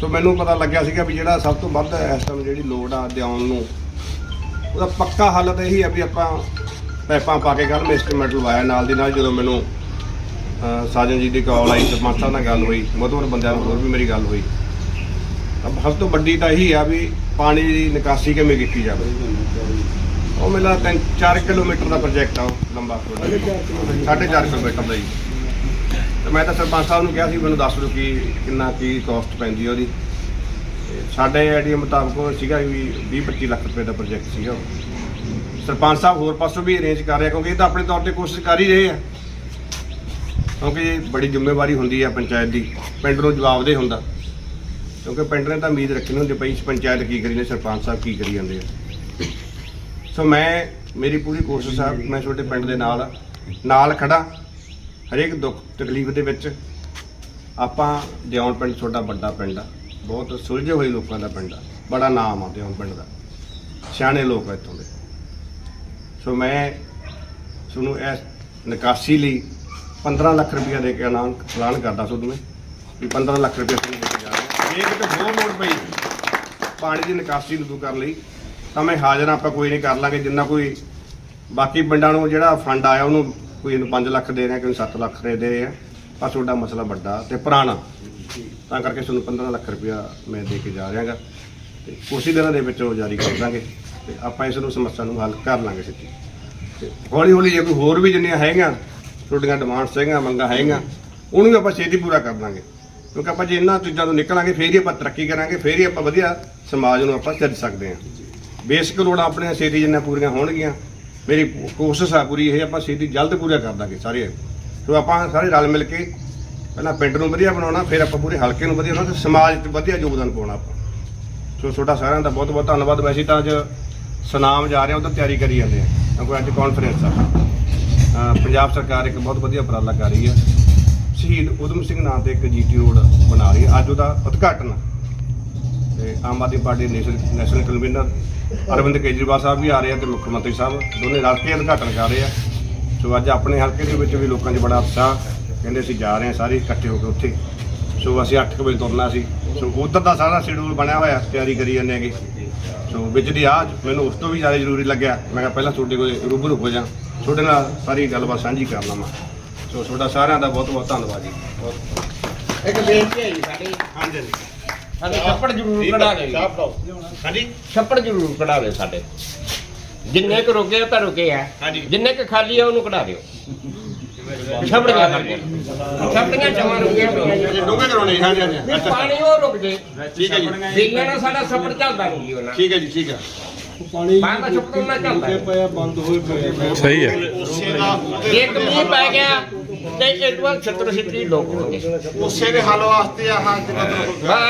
ਸੋ ਮੈਨੂੰ ਪਤਾ ਲੱਗਿਆ ਸੀਗਾ ਵੀ ਜਿਹੜਾ ਸਭ ਤੋਂ ਵੱਧ ਇਸ ਟਾਈਮ ਜਿਹੜੀ ਲੋੜ ਆ ਦਿਆਉਣ ਨੂੰ, ਉਹਦਾ ਪੱਕਾ ਹੱਲ ਤਾਂ ਇਹੀ ਆ ਵੀ ਆਪਾਂ ਪੈਪਾਂ ਪਾ ਕੇ ਕੱਲ ਮੈਂ ਐਸਟੀਮੇਟ ਲਵਾਇਆ ਨਾਲ ਦੀ ਨਾਲ ਜਦੋਂ ਮੈਨੂੰ ਸਾਜਨ ਜੀ ਦੀ ਕਾਲ ਆਈ ਸਰਪੰਚ ਸਾਹਿਬ ਨਾਲ ਗੱਲ ਹੋਈ ਮੋਹਤਵਰ ਬੰਦਿਆਂ ਨਾਲ ਹੋਰ ਵੀ ਮੇਰੀ ਗੱਲ ਹੋਈ। ਤਾਂ ਸਭ ਤੋਂ ਵੱਡੀ ਤਾਂ ਇਹੀ ਆ ਵੀ ਪਾਣੀ ਦੀ ਨਿਕਾਸੀ ਕਿਵੇਂ ਕੀਤੀ ਜਾਵੇ। ਉਹ ਮੇਰਾ ਤਿੰਨ 4 ਕਿਲੋਮੀਟਰ ਦਾ ਪ੍ਰੋਜੈਕਟ ਆ ਉਹ ਲੰਬਾ ਸਾਢੇ ਚਾਰ ਕਿਲੋਮੀਟਰ। ਦਾ ਜੀ। ਤੇ ਮੈਂ ਤਾਂ ਸਰਪੰਚ ਸਾਹਿਬ ਨੂੰ ਕਿਹਾ ਸੀ ਮੈਨੂੰ ਦੱਸ ਦਿਓ ਕਿ ਕਿੰਨਾ ਕੀ ਕਾਸਟ ਪੈਂਦੀ ਉਹਦੀ। ਸਾਡੇ ਆਈਡੀਆ ਮੁਤਾਬਕ ਉਹ ਸੀਗਾ ਵੀ 20 25 ਲੱਖ ਰੁਪਏ ਦਾ ਪ੍ਰੋਜੈਕਟ ਸੀਗਾ। ਸਰਪੰਚ ਸਾਹਿਬ ਹੋਰ ਪਾਸੋਂ ਵੀ ਅਰੇਂਜ ਕਰ ਰਿਹਾ ਕਿਉਂਕਿ ਇਹ ਤਾਂ ਆਪਣੇ ਤੌਰ ਤੇ ਕੋਸ਼ਿਸ਼ ਕਰ ਹੀ ਰਹੇ ਆ। ਕਿਉਂਕਿ ਬੜੀ ਜ਼ਿੰਮੇਵਾਰੀ ਹੁੰਦੀ ਆ ਪੰਚਾਇਤ ਦੀ, ਪਿੰਡ ਨੂੰ ਜਵਾਬਦੇਹ ਹੁੰਦਾ। ਕਿਉਂਕਿ ਪਿੰਡ ਨੇ ਤਾਂ ਉਮੀਦ ਰੱਖਣੀ ਹੁੰਦੀ ਪਈ ਪੰਚਾਇਤ ਕੀ ਕਰੀ ਨੇ ਸਰਪੰਚ ਸਾਹਿਬ ਕੀ ਕਰੀ ਜਾਂਦੇ ਆ। ਸੋ ਮੈਂ, ਮੇਰੀ ਪੂਰੀ ਕੋਸ਼ਿਸ਼ ਆ, ਮੈਂ ਤੁਹਾਡੇ ਪਿੰਡ ਦੇ ਨਾਲ ਆ। ਨਾਲ ਖੜਾ ਹਰੇਕ ਦੁੱਖ ਤਕਲੀਫ ਦੇ ਵਿੱਚ ਆਪਾਂ ਦਿਉਣ ਪਿੰਡ ਤੁਹਾਡਾ ਵੱਡਾ ਪਿੰਡ ਆ। ਬਹੁਤ ਸੁਲਝੇ ਹੋਏ ਲੋਕਾਂ ਦਾ ਪਿੰਡ ਆ। ਬੜਾ ਨਾਮ ਆ ਦਿਉਣ ਪਿੰਡ ਦਾ। ਸਿਆਣੇ ਲੋਕ ਆ ਇੱਥੋਂ ਦੇ। ਸੋ ਮੈਂ ਤੁਹਾਨੂੰ ਇਸ ਨਿਕਾਸੀ ਲਈ 15 ਲੱਖ ਰੁਪਇਆ ਦੇ ਕੇ ਐਲਾਨ ਐਲਾਨ ਕਰਦਾ ਤੁਹਾਨੂੰ ਮੈਂ, ਵੀ 15 ਲੱਖ ਰੁਪਇਆ ਤੁਹਾਨੂੰ ਦੇ ਕੇ ਜਾ ਰਿਹਾ ਜੇ ਕਿਤੇ ਹੋਰ ਲੋੜ ਪਈ, ਪਾਣੀ ਦੀ ਨਿਕਾਸੀ ਨੂੰ ਕਰਨ ਲਈ, ਤਾਂ ਮੈਂ ਹਾਜ਼ਰ ਆਪਾਂ ਕੋਈ ਨਹੀਂ ਕਰ ਲਾਂਗੇ, ਜਿੰਨਾ ਕੋਈ ਬਾਕੀ ਪਿੰਡਾਂ ਨੂੰ ਜਿਹੜਾ ਫੰਡ ਆਇਆ, ਉਹਨੂੰ ਕੋਈ ਨੂੰ 5 ਲੱਖ ਦੇ ਰਿਹਾ, ਕੋਈ 7 ਲੱਖ ਦੇ ਦੇ ਰਿਹਾ। ਪਰ ਤੁਹਾਡਾ ਮਸਲਾ ਵੱਡਾ ਤੇ ਪੁਰਾਣਾ। ਤਾਂ ਕਰਕੇ ਤੁਹਾਨੂੰ 15 ਲੱਖ ਰੁਪਇਆ ਮੈਂ ਦੇ ਕੇ ਜਾ ਰਿਹਾਗਾ। ਤੇ ਕੁਛ ਹੀ ਦਿਨਾਂ ਦੇ ਵਿੱਚ ਉਹ ਜਾਰੀ ਕਰ ਦਾਂਗੇ। ਤੇ ਆਪਾਂ ਇਸ ਨੂੰ ਸਮੱਸਿਆ ਨੂੰ ਹੱਲ ਕਰ ਲਾਂਗੇ ਸਿੱਧੀ। ਤੇ ਹੌਲੀ ਹੌਲੀ ਜੇ ਕੋਈ ਹੋਰ ਵੀ ਜਿੰਨੀਆਂ ਹੈਗੀਆਂ ਤੁਹਾਡੀਆਂ ਡਿਮਾਂਡਸ ਹੈਗੀਆਂ, ਮੰਗਾਂ ਹੈਗੀਆਂ, ਉਹਨੂੰ ਵੀ ਆਪਾਂ ਛੇਤੀ ਪੂਰਾ ਕਰ ਦਾਂਗੇ। ਕਿਉਂਕਿ ਆਪਾਂ ਜੇ ਇਹਨਾਂ ਚੀਜ਼ਾਂ ਤੋਂ ਨਿਕਲਾਂਗੇ, ਫੇਰ ਹੀ ਆਪਾਂ ਤਰੱਕੀ ਕਰਾਂਗੇ, ਫੇਰ ਹੀ ਆਪਾਂ ਵਧੀਆ ਸਮਾਜ ਨੂੰ ਆਪਾਂ ਚੱਲ ਸਕਦੇ ਹਾਂ। ਬੇਸਿਕ ਲੋੜਾਂ ਆਪਣੀਆਂ ਛੇਤੀ ਜਿੰਨੀਆਂ ਪੂਰੀਆਂ ਹੋਣਗੀਆਂ, ਮੇਰੀ ਕੋਸ਼ਿਸ਼ ਆ ਪੂਰੀ ਇਹ, ਆਪਾਂ ਛੇਤੀ ਜਲਦ ਪੂਰਾ ਕਰ ਦਾਂਗੇ ਸਾਰੇ। ਸੋ ਆਪਾਂ ਸਾਰੇ ਰਲ ਮਿਲ ਕੇ ਪਹਿਲਾਂ ਪਿੰਡ ਨੂੰ ਵਧੀਆ ਬਣਾਉਣਾ, ਫਿਰ ਆਪਾਂ ਪੂਰੇ ਹਲਕੇ ਨੂੰ ਵਧੀਆ ਬਣਾਉਣਾ ਤੇ ਸਮਾਜ 'ਚ ਵਧੀਆ ਯੋਗਦਾਨ ਪਾਉਣਾ ਆਪਾਂ। ਸੋ ਤੁਹਾਡਾ ਸਾਰਿਆਂ ਦਾ ਬਹੁਤ ਬਹੁਤ ਧੰਨਵਾਦ। ਵੈਸੇ ਤਾਂ ਅੱਜ ਸੁਨਾਮ ਜਾ ਰਹੇ ਹਾਂ ਉਹਦਾ ਤਿਆਰੀ ਕਰੀ ਜਾਂਦੇ ਆ ਕਿਉਂਕਿ ਅੱਜ ਕਾਨਫਰੰਸ ਆ। ਪੰਜਾਬ ਸਰਕਾਰ ਇੱਕ ਬਹੁਤ ਵਧੀਆ ਉਪਰਾਲਾ ਕਰ ਰਹੀ ਹੈ। ਸ਼ਹੀਦ ਉਦਮ ਸਿੰਘ ਨਾਂ ਤੇ ਇੱਕ ਜੀਟੀ ਰੋਡ ਬਣਾ ਰਹੀ ਹੈ। ਅੱਜ ਉਹਦਾ ਉਦਘਾਟਨ ਆ। ਤੇ Aam Aadmi Party national national convener Arvind Kejriwal ਸਾਹਿਬ ਵੀ ਆ ਰਹੇ ਆ ਤੇ ਮੁੱਖ ਮੰਤਰੀ ਸਾਹਿਬ ਦੋਨੇ ਰਲ ਕੇ ਉਦਘਾਟਨ ਕਰ ਰਹੇ ਆ। ਸੋ ਅੱਜ ਆਪਣੇ ਹਲਕੇ ਦੇ ਵਿੱਚ ਵੀ ਲੋਕਾਂ 'ਚ ਬੜਾ ਉਤਸ਼ਾਹ, ਕਹਿੰਦੇ ਅਸੀਂ ਜਾ ਰਹੇ ਹਾਂ ਸਾਰੇ ਇਕੱਠੇ ਹੋ ਕੇ ਉੱਥੇ। ਸੋ ਅਸੀਂ 8 ਵਜੇ ਤੁਰਨਾ ਸੀ। ਸੋ ਉਧਰ ਦਾ ਸਾਰਾ ਸ਼ਡਿਊਲ ਬਣਿਆ ਹੋਇਆ, ਤਿਆਰੀ ਕਰੀ ਜਾਂਦੇ ਹੈਗੇ। ਸੋ ਵਿੱਚ ਦੀ ਆਜ ਮੈਨੂੰ ਉਸ ਤੋਂ ਵੀ ਜ਼ਿਆਦਾ ਜ਼ਰੂਰੀ ਲੱਗਿਆ। ਮੈਂ ਕਿਹਾ ਪਹਿਲਾਂ ਤੁਹਾਡੇ ਕੋਲ ਰੂਬਰੂ ਹੋ ਜਾ ਤੁਹਾਡੇ ਨਾਲ ਸਾਰੀ ਗੱਲਬਾਤ ਸਾਂਝੀ ਕਰ ਲਵਾਂ। ਸੋ ਤੁਹਾਡਾ ਸਾਰਿਆਂ ਦਾ ਬਹੁਤ ਬਹੁਤ ਧੰਨਵਾਦ ਜੀ। ਬਹੁਤ ਇੱਕ ਬੇਨਤੀ ਹੈ ਜੀ ਸਾਡੀ। ਹਾਂਜੀ ਸਾਡੇ ਛੱਪੜ ਜ਼ਰੂਰ ਕਢਾ ਦੇ ਹਾਂਜੀ? ਛੱਪੜ ਜ਼ਰੂਰ ਕਢਾ ਦੇ ਸਾਡੇ। ਜਿੰਨੇ ਕੁ ਰੁਕੇ ਆ ਤਾਂ ਰੁਕੇ ਆ। ਜਿੰਨੇ ਕੁ ਖਾਲੀ ਆ ਉਹਨੂੰ ਕਢਾ ਦਿਓ। ਛੱਪੜੀਆਂ ਕਰਕੇ ਛੱਪੜੀਆਂ ਜਮਾਂ ਰੁਕੀਆਂ ਪਈਆਂ ਜੀ। ਡੋਂਗੇ ਕਰਾਉਣੇ ਜੀ, ਹਾਂਜੀ ਹਾਂਜੀ। ਪਾਣੀ ਉਹ ਰੁਕ ਜੇ। ਠੀਕ ਹੈ ਜੀ। ਬੀਗੀਆਂ ਨਾਲ ਸਾਡਾ ਛੱਪੜ ਚੱਲਦਾ ਨਹੀਂ ਜੀ ਉਹਨਾਂ। ਠੀਕ ਹੈ ਜੀ ਠੀਕ ਹੈ। ਚੱਲਦਾ ਹੈ। ਸਹੀ ਹੈ ਇੱਕ ਮੀਂਹ ਪੈ ਗਿਆ ਤੇ ਇਤਵਾਰ ਛੱਤਰ ਛਿੱਤਰੀ ਲੋਕ ਉਸੇ ਦੇ ਹੱਲ ਵਾਸਤੇ ਆਹ ਹਾਂ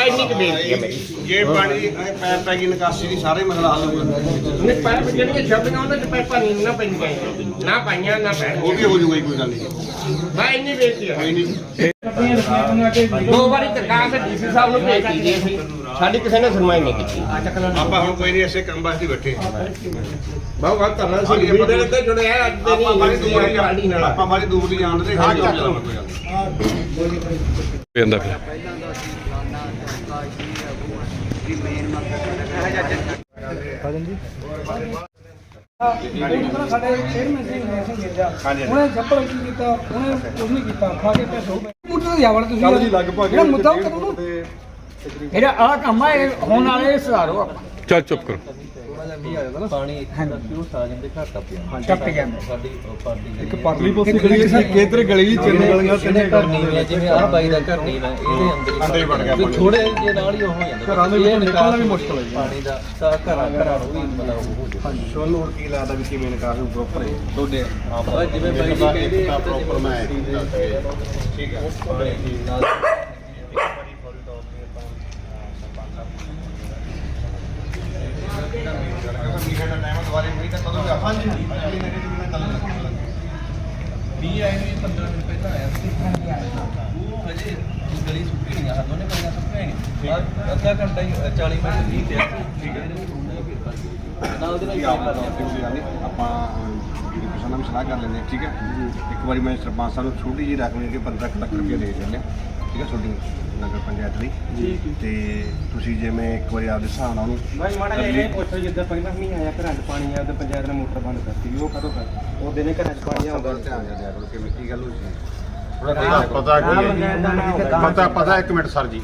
ਇੰਨੀ ਕੁ ਬੇਨਤੀ ਹੈ ਮੇਰੀ। ਜੇ ਪਾਣੀ ਪੈਪ ਪੈ ਗਈ ਨਿਕਾਸੀ ਦੀ ਸਾਰੇ ਮਸਲਾ ਹੱਲ ਹੋ ਜਾਊਗਾ ਨਹੀਂ ਪੈਪ ਜਿਹੜੀਆਂ ਛੱਪੜੀਆਂ ਉਹਨਾਂ ਚ ਪੈਪਾਂ ਨਹੀਂ ਨਾ ਪੈਂਦੀਆਂ। ਨਾ ਪਾਈਆਂ ਨਾ ਪੈਣ ਉਹ ਵੀ ਹੋ ਜਾਊਗਾ ਜੀ, ਕੋਈ ਗੱਲ ਨਹੀਂ। ਮੈਂ ਇੰਨੀ ਬੇਨਤੀ ਹੈ ਕੋਈ ਨਹੀਂ। ਦੋ ਵਾਰੀ ਦਰਖਾਸਤ ਡੀਸੀ ਸਾਹਿਬ ਨੂੰ ਭੇਜ ਦਿੱਤੀ ਸੀ। ਸਾਡੀ ਕਿਸੇ ਨੇ ਸੁਣਵਾਈ ਨਹੀਂ ਕੀਤੀ। ਆਪਾਂ ਹੁਣ ਕੋਈ ਨਹੀਂ ਐਸੇ ਕੰਮ ਵਾਸਤੇ ਬੈਠੇ ਬਹੁਤ ਬਹੁਤ ਧੰਨਵਾਦ ਸੀ ਵੀਡੀਓ ਤੇ ਜੁੜਿਆ ਅੱਜ ਦੇ ਆਪਾਂ ਬਾਰੇ ਦੂਰ ਨਹੀਂ ਨਹੀਂ ਨਾਲ ਆਪਾਂ ਬਾਰੇ ਦੂਰ ਨਹੀਂ ਜਾਣਦੇ ਹਾਂ ਚੱਕ ਲਓ। ਕੋਈ ਗੱਲ ਨਹੀਂ ਪੈਂਦਾ ਫਿਰ। ਸਾਡੇ ਚੇਅਰਮੈਨ ਸਿੰਘ ਨੇ ਸਿੰਘ ਗਿਰਜਾ। ਉਹਨੇ ਛੱਪੜ ਕੀ ਕੀਤਾ ਉਹਨੇ ਕੁਝ ਨਹੀਂ ਕੀਤਾ ਖਾ ਕੇ ਪੈਸੇ ਹੋ ਗਏ। ਮੁੱਢ ਤੇ ਜਾਵੜ ਤੁਸੀਂ ਜਿਹੜਾ ਮੁੱਦਾ ਕਰੋ ਨਾ ਇਹਦਾ ਆ ਕੰਮ ਆ ਇਹ ਹੋਣ ਵਾਲੇ ਸੁਧਾਰੋ ਆਪਾਂ। ਚੱਲ ਚੁੱਪ ਕਰੋ। ਪਾਣੀ ਦਾ ਕਿਉਂ ਸਾਜਨ ਦੇ ਘਰ ਟੱਪ ਜਾਂਦਾ ਟੱਪ ਜਾਂਦਾ ਸਾਡੀ ਉਹ ਪਾਰਟੀ ਇੱਕ ਪਰਲੀ ਪਾਸੇ ਗਲੀ ਸੀ ਕੇਂਦਰ ਗਲੀ ਚ ਤਿੰਨ ਗਲੀਆਂ ਇਹਦੇ ਘਰ ਨਹੀਂ ਹੈ ਜਿਵੇਂ ਆਹ ਬਾਈ ਦਾ ਘਰ ਨਹੀਂ ਹੈ ਇਹਦੇ ਅੰਦਰ ਅੰਦਰ ਹੀ ਵੜ ਗਿਆ ਪਾਣੀ। ਥੋੜੇ ਜੇ ਨਾਲ ਹੀ ਉਹ ਹੋ ਜਾਂਦਾ। ਘਰਾਂ ਦੇ ਵਿੱਚੋਂ ਨਿਕਲਣਾ ਵੀ ਮੁਸ਼ਕਲ ਹੈ ਜੀ। ਪਾਣੀ ਦਾ ਤਾਂ ਘਰਾਂ ਘਰਾਂ ਨੂੰ ਵੀ ਮਤਲਬ ਉਹ ਹੋ ਜਾਂਦਾ। ਤੁਹਾਨੂੰ ਹੋਰ ਕੀ ਲੱਗਦਾ ਵੀ ਕਿਵੇਂ ਨਿਕਾਸ ਹੋਊ ਪ੍ਰੋਪਰ ਹੈ ਤੁਹਾਡੇ ਆਹ ਜਿਵੇਂ ਬਾਈ ਜੀ ਕਹਿੰਦੇ ਇੱਕ ਤਾਂ ਪ੍ਰੋਪਰ ਮੈਂ ਠੀਕ ਹੈ। ਵੀ ਆਏ ਨੇ 15 ਮਿੰਟ ਪਹਿਲਾਂ ਆਇਆ ਸੀ ਉਹ ਹਜੇ ਗਲੀ ਸੁੱਕੀ ਨਹੀਂ ਆ ਦੋਨੇ ਗਲੀਆਂ ਸੁੱਕੀਆਂ ਨਹੀਂ ਅੱਧਾ ਘੰਟਾ ਹੀ 40 ਮਿੰਟ ਹੀ ਤੇ ਠੀਕ ਹੈ ਨਾ ਉਹਦੇ ਨਾਲ ਆਪਾਂ ਜਿਹੜੀ ਕਿਸੇ ਨਾਲ ਸਲਾਹ ਕਰ ਲੈਂਦੇ ਹਾਂ, ਠੀਕ ਹੈ ਇੱਕ ਵਾਰੀ ਮੈਂ ਸਰਪੰਚ ਸਾਹਿਬ ਨੂੰ ਛੋਟੀ ਜਿਹੀ ਰੱਖ ਲਈ ਕਿ 15 ਕੁ ਲੱਖ ਰੁਪਏ ਦੇ ਦਿੰਦੇ ਠੀਕ ਹੈ ਛੋਟੀ ਨਗਰ ਪੰਚਾਇਤ ਲਈ। ਤੇ ਤੁਸੀਂ ਜਿਵੇਂ ਇੱਕ ਵਾਰੀ ਆਪਦੇ ਹਿਸਾਬ ਨਾਲ ਉਹਨੂੰ ਭਾਈ ਮਾੜਾ ਜਿਹਾ ਇਹ ਪੁੱਛੋ ਜਿੱਦਾਂ ਪਹਿਲਾਂ ਮੀਂਹ ਆਇਆ ਘਰਾਂ 'ਚ ਪਾਣੀ ਆਇਆ ਤੇ ਪੰਚਾਇਤ ਨੇ ਮੋਟਰ ਬੰਦ ਕਰਤੀ ਉਹ ਕਦੋਂ ਕਰ ਉਹ ਦਿਨੇ ਘਰਾਂ 'ਚ ਪਾਣੀ ਆਉਂਦਾ। ਧਿਆਨ ਜਿਹਾ ਦਿਆ ਕਰੋ ਕੀ ਗੱਲ ਹੋਈ ਸੀ? ਪਤਾ ਪਤਾ ਕੀ ਹੈ ਇੱਕ ਮਿੰਟ ਸਰ ਜੀ।